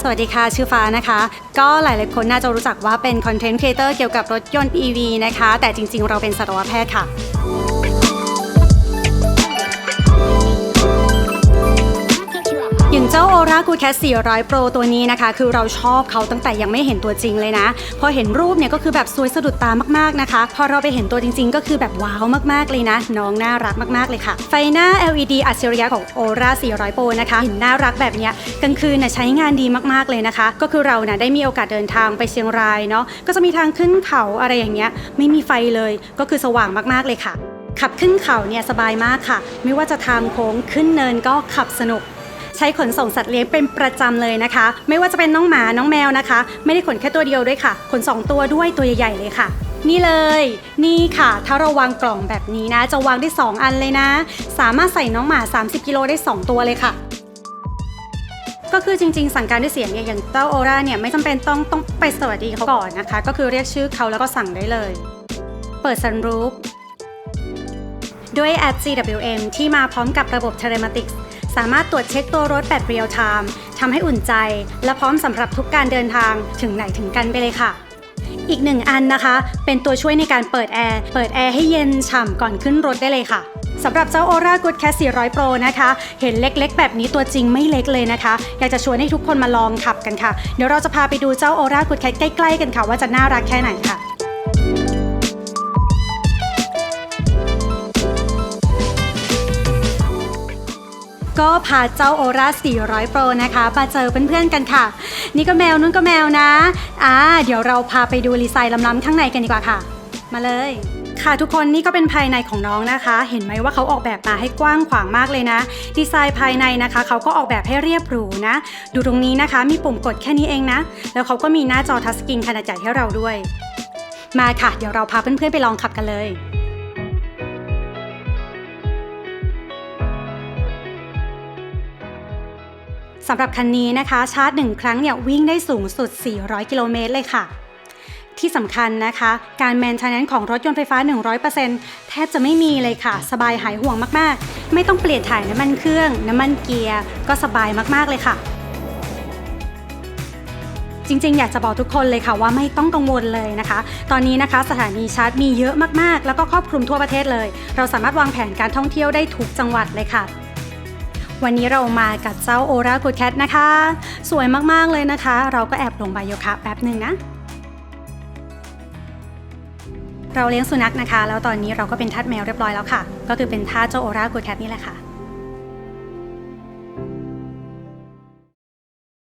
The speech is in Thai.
สวัสดีค่ะ ชื่อฟ้านะคะ ก็หลายๆคนน่าจะรู้จักว่าเป็นคอนเทนต์ครีเอเตอร์เกี่ยวกับรถยนต์ EV นะคะ แต่จริงๆ เราเป็นสัตวแพทย์ค่ะ อย่างเจ้า Aura Good Cat 400 Pro ตัวนี้นะคะ คือเราชอบเขาตั้งแต่ยังไม่เห็นตัวจริงเลยนะ พอเห็นรูปเนี่ยก็คือแบบสวยสะดุดตามากๆนะคะ พอเราไปเห็นตัวจริง ๆ ก็คือแบบว้าวมากๆเลยนะ น้องน่ารักมากๆเลยค่ะ ไฟหน้า LED อัจฉริยะของ Aura 400 Pro นะคะ เห็นน่ารักแบบเนี้ยกลางคืนน่ะใช้งานดีมากๆเลยนะคะ ก็คือเราน่ะได้มีโอกาสเดินทางไปเชียงรายเนาะก็จะมีทางขึ้นเขาอะไรอย่างเงี้ยไม่มีไฟเลยก็คือสว่างมากๆเลยค่ะ ขับขึ้นเขาเนี่ยสบายมากค่ะ ไม่ว่าจะทางโค้งขึ้นเนินก็ขับสนุก ใช้ขนส่งสัตว์เลี้ยงเป็นประจำเลยนะคะ ไม่ว่าจะเป็นน้องหมาน้องแมวนะคะ ไม่ได้ขนแค่ตัวเดียวด้วยค่ะ ขนสองตัวด้วยตัวใหญ่ๆเลยค่ะนี่เลย นี่ค่ะ ถ้าเราวางกล่องแบบนี้นะ จะวางได้ 2 อันเลยนะ สามารถใส่น้องหมา 30 กิโลได้ 2 ตัวเลยค่ะ ก็คือจริง ๆ สั่งการด้วยเสียงเนี่ยอย่างเจ้าโอราเนี่ยไม่จำเป็นต้องต้องไปสวัสดีเขาก่อนนะคะ ก็คือเรียกชื่อเขาแล้วก็สั่งได้เลย เปิด sunroof ด้วยแอป GWM ที่มาพร้อมกับระบบ Telematics สามารถตรวจเช็คตัวรถแบบเรียลไทม์ทำให้อุ่นใจ และพร้อมสำหรับทุกการเดินทางถึงไหนถึงกันไปเลยค่ะ อีกหนึ่งอันนะคะ เป็นตัวช่วยในการเปิดแอร์ เปิดแอร์ให้เย็นฉ่ำก่อนขึ้นรถได้เลยค่ะสำหรับเจ้า Aura Good Cat 400 Pro นะคะ เห็นเล็กๆ แบบนี้ตัวจริงไม่เล็กเลยนะคะ อยากจะชวนให้ทุกคนมาลองขับกันค่ะ เดี๋ยวเราจะพาไปดูเจ้า Aura Good Cat ใกล้ๆ กันค่ะ ว่าจะน่ารักแค่ไหนค่ะ ก็พาเจ้าโอรา400 Pro นะคะมาเจอเพื่อนๆกันค่ะ นี่ก็แมวนู่นก็แมวนะอ่าเดี๋ยวเราพาไปดูรีไซน์ล้ำๆข้างในกันดีกว่าค่ะ มาเลยค่ะทุกคนนี่ก็เป็นภายในของน้องนะคะ เห็นไหมว่าเขาออกแบบมาให้กว้างขวางมากเลยนะ ดีไซน์ภายในนะคะ เขาก็ออกแบบให้เรียบหรูนะ ดูตรงนี้นะคะ มีปุ่มกดแค่นี้เองนะ แล้วเขาก็มีหน้าจอทัชสกรีนขนาดใหญ่ให้เราด้วย มาค่ะ เดี๋ยวเราพาเพื่อนๆไปลองขับกันเลย สำหรับคันนี้นะคะชาร์จ 1 ครั้งเนี่ยวิ่งได้สูงสุด 400 กิโลเมตรเลยค่ะ ที่สำคัญนะคะ การแมนเทนแนนของรถยนต์ไฟฟ้า 100%แทบจะไม่มีเลยค่ะ สบายหายห่วงมากๆ ไม่ต้องเปลี่ยนถ่ายน้ำมันเครื่อง น้ำมันเกียร์ ก็สบายมากๆเลยค่ะ จริงๆ อยากจะบอกทุกคนเลยค่ะว่าไม่ต้องกังวลเลยนะคะ ตอนนี้นะคะสถานีชาร์จมีเยอะมากๆ แล้วก็ครอบคลุมทั่วประเทศเลย เราสามารถวางแผนการท่องเที่ยวได้ทุกจังหวัดเลยค่ะ วันนี้เรามากับเจ้าโอรากูดแคทนะคะ สวยมากๆเลยนะคะ เราก็แอบลงไบโยคะแป๊บหนึ่งนะเราเลี้ยงสุนัขนะคะ แล้วตอนนี้เราก็เป็นทัดแมวเรียบร้อยแล้วค่ะ ก็คือเป็นท่าเจ้าโอรากูดแคทนี่แหละค่ะ